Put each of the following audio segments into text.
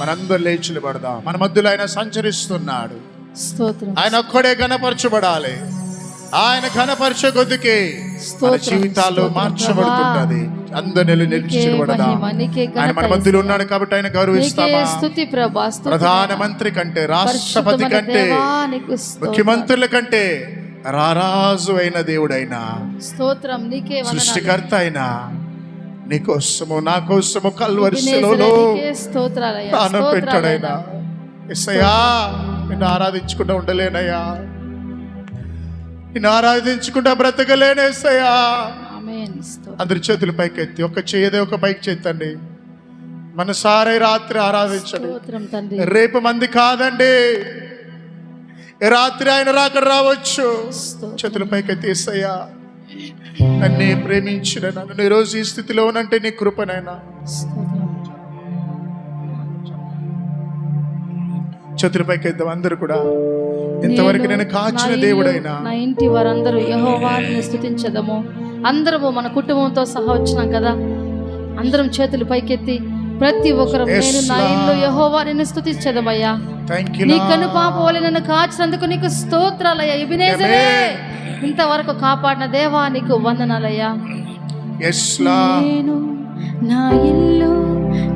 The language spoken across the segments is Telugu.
మనందరూ లేచి పడదాం. మన మధ్యలో ఆయన సంచరిస్తున్నాడు. ఆయన ఒక్కడే ఘనపరచబడాలి. ఆయన ఘనపరచే కొద్దికి జీవితాల్లో స్తోత్రం, మార్చబడుతున్నది. అందరు నెల నిలిచి నీకే నిలబడదాం మహిమ, నీకే ఆయన మన మధ్యలో ఉన్నాడు కాబట్టి ఆయన గౌరవిస్తామా? ప్రధానమంత్రి కంటే రాష్ట్రపతి కంటే. ముఖ్యమంత్రుల కంటే రారాజు అయిన దేవుడైనా స్తోత్రం నీకే. సృష్టికర్త అయినా నీ కోసము నా కోసము కల్వరి ఎబెనేజరే, శిలువలో నీకే స్తోత్రాలయ్యా, ప్రాణం పెట్టాడైనా. ఎస్సయ్యా నిన్ను ఆరాధించుకుంటూ ఉండలేనయ్యా. నిన్ను ఆరాధించుకుంటా బ్రతకలేనేసయ్యా. అందరి చేతులు పైకి ఎత్తి ఒక చేయదే ఒక పైకి చేతండి. మనసారే రాత్రి ఆరాధించండి. రేపు మంది కాదండి. రాత్రి ఆయన రాకడ రావచ్చు. చేతుల పైకి తీసయ్యా నన్నే ప్రేమించిన నన్ను ఈరోజు ఈ స్థితిలో ఉన్నంటే నీ కృపనైనా స్తోత్రం. చేతుల పైకి ఎద్దాం అందరూ కూడా ఇంతవరకు నేను కాచిన దేవుడైనా. నా ఇంటి వారందరూ యహోవాని స్థుతించదము అందరము మన కుటుంబంతో సహా వచ్చినాం కదా. అందరం చేతులు పైకెత్తి ప్రతి ఒక్కరు నేను నా. ఇల్లు యహోవాని స్థుతించదమయ్యా థ్యాంక్ యూ నీ కను పాప వలె నన్ను కాచినందుకు నీకు స్తోత్రాలయ్యా ఇబినేజరే ఇంతవరకు కాపాడిన దేవా నీకు వందనాలయ్యా. నేను నా ఇల్లు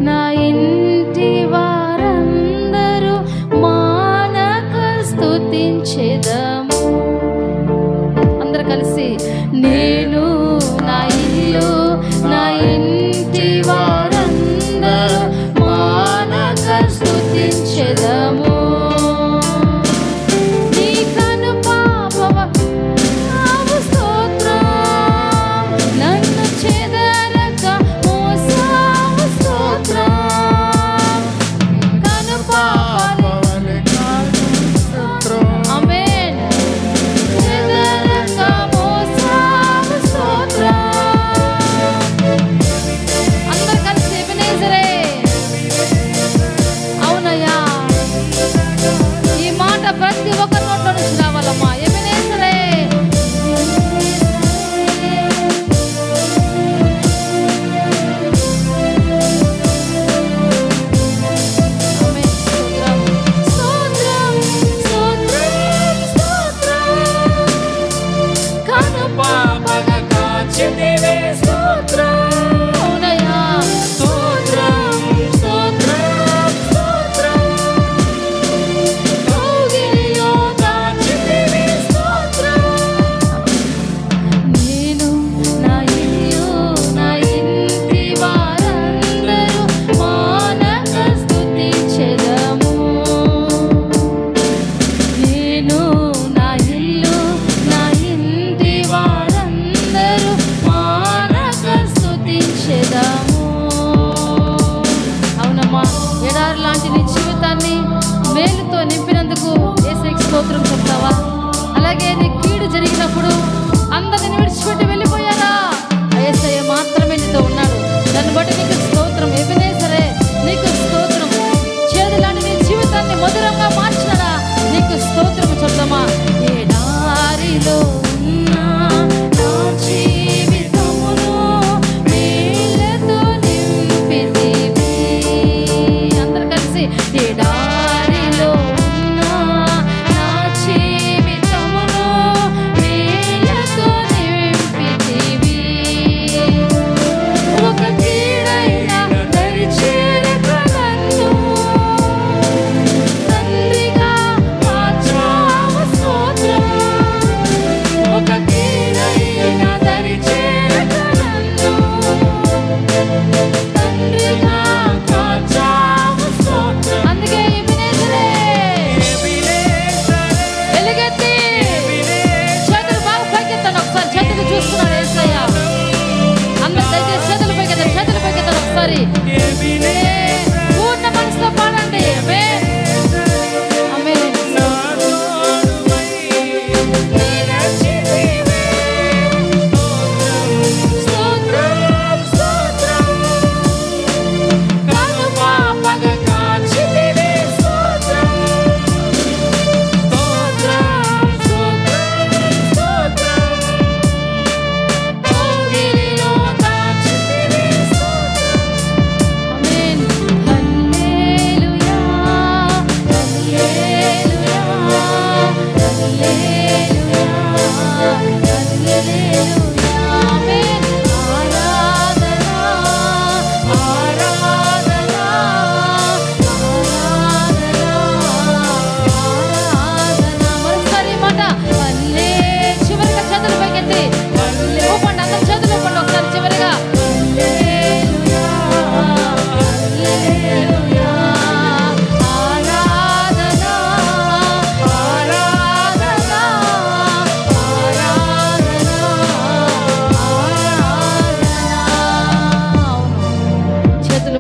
నా ఇంటి వారందరూ మానక స్తుతించెదము. అందరు కలిసి నేను స్తుతించెదము పాట ప్రతి ఒక్కరి నోట్లో నుంచి రావాలమ్మా. ఎమినేసరే believe